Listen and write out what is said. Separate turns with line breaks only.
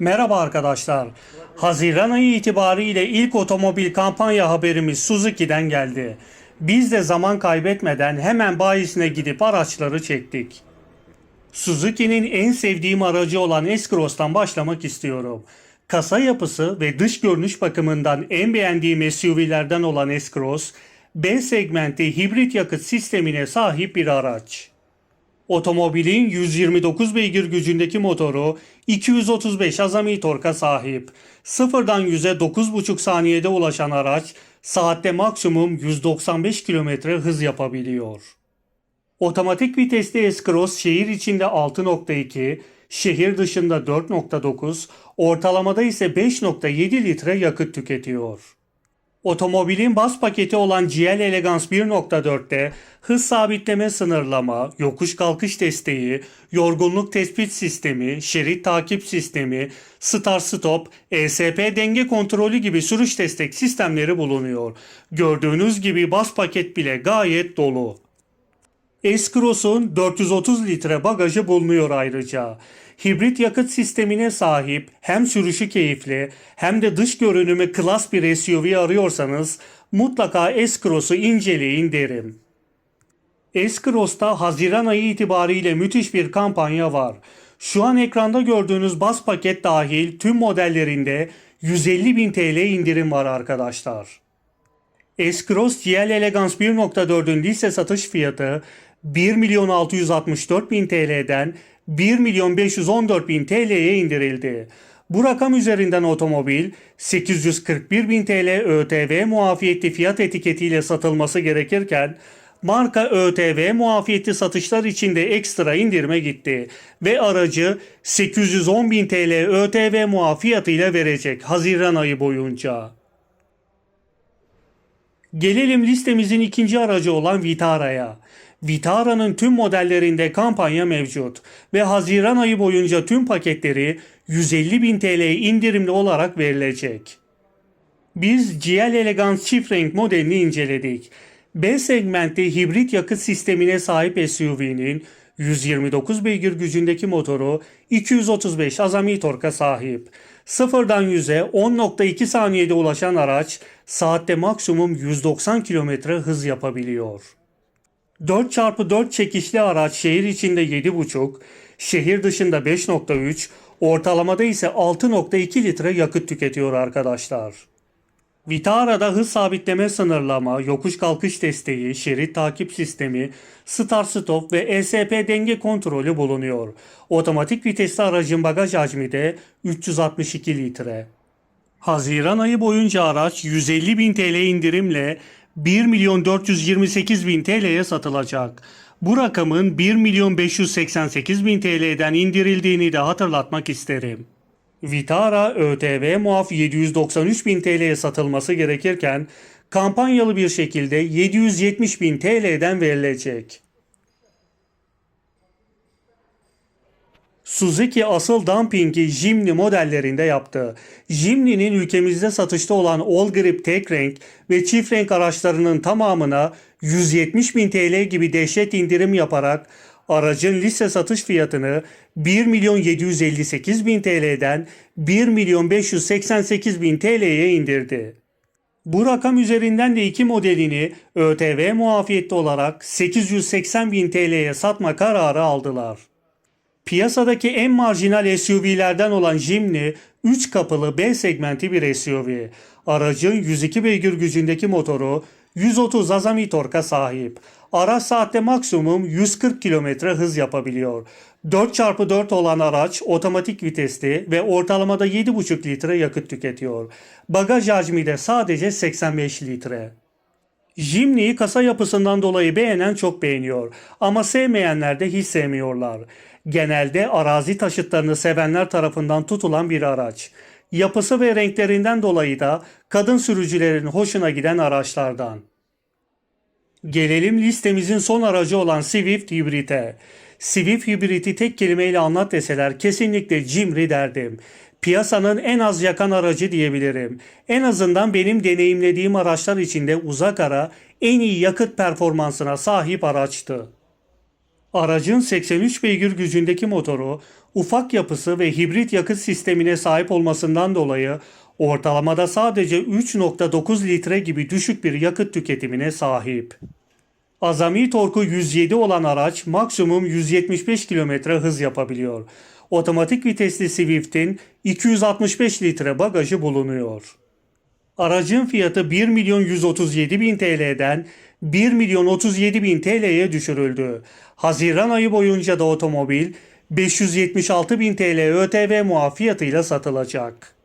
Merhaba arkadaşlar. Haziran ayı itibariyle ilk otomobil kampanya haberimiz Suzuki'den geldi. Biz de zaman kaybetmeden hemen bayisine gidip araçları çektik. Suzuki'nin en sevdiğim aracı olan S-Cross'tan başlamak istiyorum. Kasa yapısı ve dış görünüş bakımından en beğendiğim SUV'lerden olan S-Cross, B segmenti hibrit yakıt sistemine sahip bir araç. Otomobilin 129 beygir gücündeki motoru 235 azami torka sahip. Sıfırdan 100'e 9,5 saniyede ulaşan araç saatte maksimum 195 km hız yapabiliyor. Otomatik vitesli S-Cross şehir içinde 6.2, şehir dışında 4.9, ortalamada ise 5.7 litre yakıt tüketiyor. Otomobilin bas paketi olan GL Elegance 1.4'te hız sabitleme sınırlama, yokuş kalkış desteği, yorgunluk tespit sistemi, şerit takip sistemi, start stop, ESP denge kontrolü gibi sürüş destek sistemleri bulunuyor. Gördüğünüz gibi bas paket bile gayet dolu. S-Cross'un 430 litre bagajı bulunuyor ayrıca. Hibrit yakıt sistemine sahip hem sürüşü keyifli hem de dış görünümü klas bir SUV arıyorsanız mutlaka S-Cross'u inceleyin derim. S-Cross'ta Haziran ayı itibariyle müthiş bir kampanya var. Şu an ekranda gördüğünüz bas paket dahil tüm modellerinde 150.000 TL indirim var arkadaşlar. S-Cross GL Elegance 1.4'ün liste satış fiyatı 1 milyon 664 bin TL'den 1 milyon 514 bin TL'ye indirildi. Bu rakam üzerinden otomobil 841 bin TL ÖTV muafiyetli fiyat etiketiyle satılması gerekirken marka ÖTV muafiyetli satışlar için de ekstra indirime gitti ve aracı 810 bin TL ÖTV muafiyatıyla verecek Haziran ayı boyunca. Gelelim listemizin ikinci aracı olan Vitara'ya. Vitara'nın tüm modellerinde kampanya mevcut ve Haziran ayı boyunca tüm paketleri 150 bin TL indirimli olarak verilecek. Biz GL Elegance çift renk modelini inceledik. B segmentte hibrit yakıt sistemine sahip SUV'nin 129 beygir gücündeki motoru 235 azami torka sahip. Sıfırdan 100'e 10.2 saniyede ulaşan araç saatte maksimum 190 km hız yapabiliyor. 4x4 çekişli araç şehir içinde 7.5, şehir dışında 5.3, ortalamada ise 6.2 litre yakıt tüketiyor arkadaşlar. Vitara'da hız sabitleme sınırlama, yokuş kalkış desteği, şerit takip sistemi, start stop ve ESP denge kontrolü bulunuyor. Otomatik vitesli aracın bagaj hacmi de 362 litre. Haziran ayı boyunca araç 150 bin TL indirimle 1 milyon 428 bin TL'ye satılacak. Bu rakamın 1 milyon 588 bin TL'den indirildiğini de hatırlatmak isterim. Vitara ÖTV muaf 793 bin TL'ye satılması gerekirken kampanyalı bir şekilde 770 bin TL'den verilecek. Suzuki asıl dumpingi Jimny modellerinde yaptı. Jimny'nin ülkemizde satışta olan All Grip tek renk ve çift renk araçlarının tamamına 170 bin TL gibi dehşet indirim yaparak aracın liste satış fiyatını 1 milyon 758 bin TL'den 1 milyon 588 bin TL'ye indirdi. Bu rakam üzerinden de iki modelini ÖTV muafiyetli olarak 880 bin TL'ye satma kararı aldılar. Piyasadaki en marjinal SUV'lerden olan Jimny 3 kapılı B segmenti bir SUV. Aracın 102 beygir gücündeki motoru 130 azami torka sahip. Araç saatte maksimum 140 km hız yapabiliyor. 4x4 olan araç otomatik vitesli ve ortalamada 7,5 litre yakıt tüketiyor. Bagaj hacmi de sadece 85 litre. Jimny'yi kasa yapısından dolayı beğenen çok beğeniyor ama sevmeyenler de hiç sevmiyorlar. Genelde arazi taşıtlarını sevenler tarafından tutulan bir araç. Yapısı ve renklerinden dolayı da kadın sürücülerin hoşuna giden araçlardan. Gelelim listemizin son aracı olan Swift Hybrid'e. Swift Hybrid'i tek kelimeyle anlat deseler kesinlikle Jimny derdim. Piyasanın en az yakan aracı diyebilirim. En azından benim deneyimlediğim araçlar içinde uzak ara en iyi yakıt performansına sahip araçtı. Aracın 83 beygir gücündeki motoru Ufak yapısı ve hibrit yakıt sistemine sahip olmasından dolayı ortalamada sadece 3.9 litre gibi düşük bir yakıt tüketimine sahip. Azami torku 107 olan araç maksimum 175 km hız yapabiliyor. Otomatik vitesli Swift'in 265 litre bagajı bulunuyor. Aracın fiyatı 1 milyon 137 bin TL'den 1 milyon 37 bin TL'ye düşürüldü. Haziran ayı boyunca da otomobil 576 bin TL ÖTV muafiyatıyla satılacak.